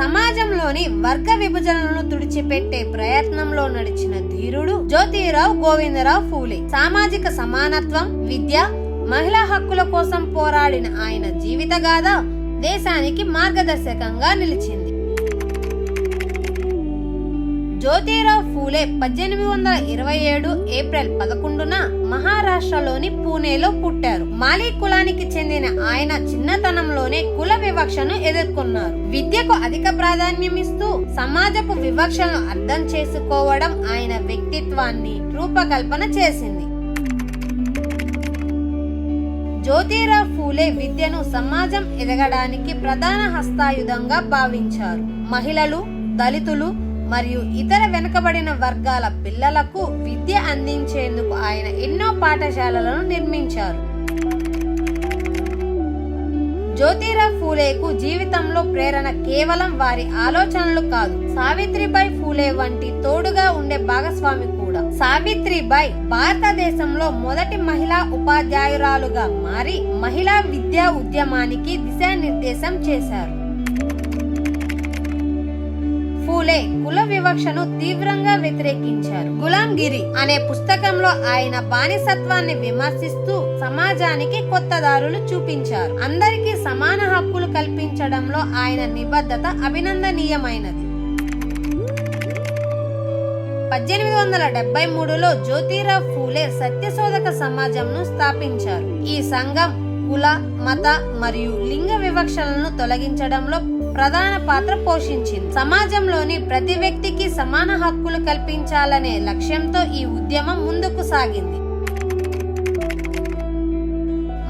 సమాజంలోని వర్గ విభజనలను తుడిచిపెట్టే ప్రయత్నంలో నడిచిన ధీరుడు జ్యోతిరావు గోవిందరావు ఫూలే. సామాజిక సమానత్వం విద్య మహిళా హక్కుల కోసం పోరాడిన ఆయన జీవితగాథ దేశానికి మార్గదర్శకంగా నిలిచింది. జ్యోతిరావు ఫూలే పద్దెనిమిది వందల ఇరవై ఏడు ఏప్రిల్ పదకొండున మహారాష్ట్రలోని పూణేలో పుట్టారు. మాలీ కులానికి చెందిన ఆయన చిన్నతనంలోనే కుల వివక్షను ఎదుర్కొన్నారు. విద్యకు అధిక ప్రాధాన్యం ఇస్తూ సమాజపు వివక్షలను అర్థం చేసుకోవడం ఆయన వ్యక్తిత్వాన్ని రూపకల్పన చేసింది. జ్యోతిరావు ఫూలే విద్యను సమాజం ఎదగడానికి ప్రధాన హస్తాయుధంగా భావించారు. మహిళలు దళితులు మరియు ఇతర వెనుకబడిన వర్గాల పిల్లలకు విద్య అందించేందుకు ఆయన ఎన్నో పాఠశాలలను నిర్మించారు. జ్యోతిరావు ఫూలేకు జీవితంలో ప్రేరణ కేవలం వారి ఆలోచనలు కాదు సావిత్రిబాయి ఫూలే వంటి తోడుగా ఉండే భాగస్వామి కూడా. సావిత్రిబాయి భారతదేశంలో మొదటి మహిళా ఉపాధ్యాయురాలుగా మారి మహిళా విద్యా ఉద్యమానికి దిశానిర్దేశం చేశారు. ఫూలే కుల వివక్షను తీవ్రంగా వ్యతిరేకించారు. గులాంగిరి అనే పుస్తకంలో ఆయన బానిసత్వాన్ని విమర్శిస్తూ సమాజానికి కొత్త దారులు చూపించారు. అందరికీ సమాన హక్కులు కల్పించడంలో ఆయన నిబద్ధత అభినందనీయమైనది. పద్దెనిమిది వందల డెబ్బై మూడులో జ్యోతిరావు ఫూలే సత్యశోధక సమాజంను స్థాపించారు. ఈ సంఘం కుల మత మరియు లింగ వివక్షలను తొలగించడంలో ప్రధాన పాత్ర పోషించింది. సమాజంలోని ప్రతి వ్యక్తికి సమాన హక్కులు కల్పించాలనే లక్ష్యంతో ఈ ఉద్యమం ముందుకు సాగింది.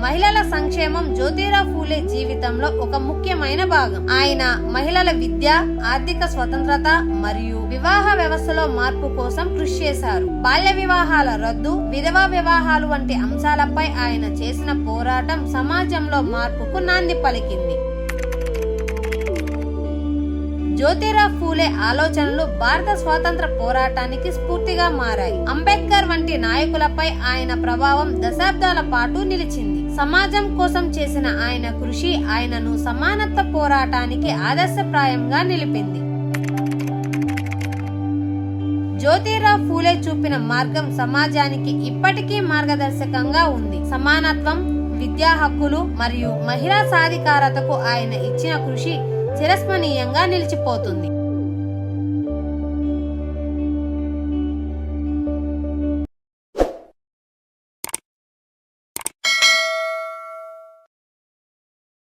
మహిళల సంక్షేమం జ్యోతిరావు ఫూలే జీవితంలో ఒక ముఖ్యమైన భాగం. ఆయన మహిళల విద్య ఆర్థిక స్వతంత్రత మరియు వివాహ వ్యవస్థలో మార్పు కోసం కృషి చేశారు. బాల్య వివాహాల రద్దు విధవా వివాహాలు వంటి అంశాలపై ఆయన చేసిన పోరాటం సమాజంలో మార్పుకు నాంది పలికింది. జ్యోతిరావు ఫూలే ఆలోచనలు భారత స్వాతంత్ర పోరాటానికి స్ఫూర్తిగా మారాయి. అంబేద్కర్ వంటి నాయకులపై ఆయన ప్రభావం దశాబ్దాల పాటు నిలిచింది. సమాజం కోసం చేసిన ఆయన కృషి ఆయనను సమానత్వ పోరాటానికి ఆదర్శప్రాయంగా నిలిపింది. జ్యోతిరావు ఫూలే చూపిన మార్గం సమాజానికి ఇప్పటికీ మార్గదర్శకంగా ఉంది. సమానత్వం విద్యా హక్కులు మరియు మహిళా సాధికారతకు ఆయన ఇచ్చిన కృషి చిరస్మరణీయంగా నిలిచిపోతుంది.